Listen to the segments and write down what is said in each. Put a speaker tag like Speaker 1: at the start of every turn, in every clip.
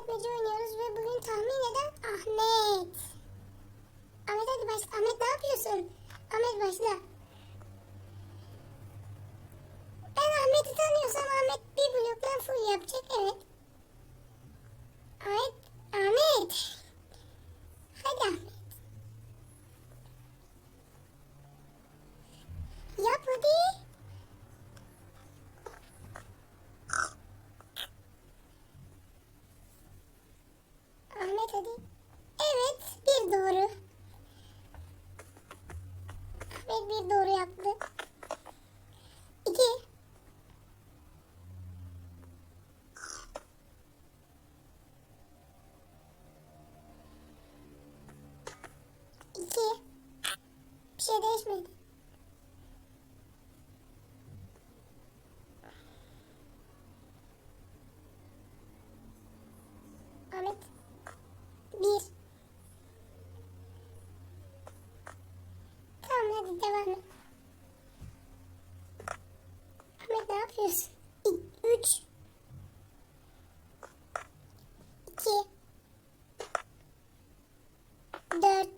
Speaker 1: etmece oynuyoruz ve bugün tahmin eden Ahmet. Ahmet hadi başla. Ahmet ne yapıyorsun? Ahmet başla. Ben Ahmet'i tanıyorsam Ahmet bir bloktan full yapacak evet. Ahmet, Ahmet. Hadi Ahmet. Yap hadi. Hadi. Evet bir doğru. Ahmet bir doğru yaptı. İki. İki. Bir şey değişmedi. Ahmet. Bir. Tamam hadi devam et. Ahmet ne yapıyorsun? İ- Üç. İki. Dört.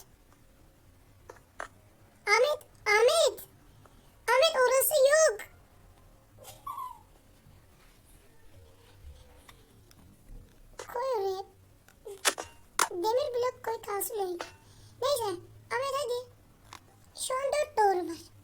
Speaker 1: Ahmet, Ahmet. Ahmet orası yok. Koy oraya. Demir blok koy kalsın öyle. か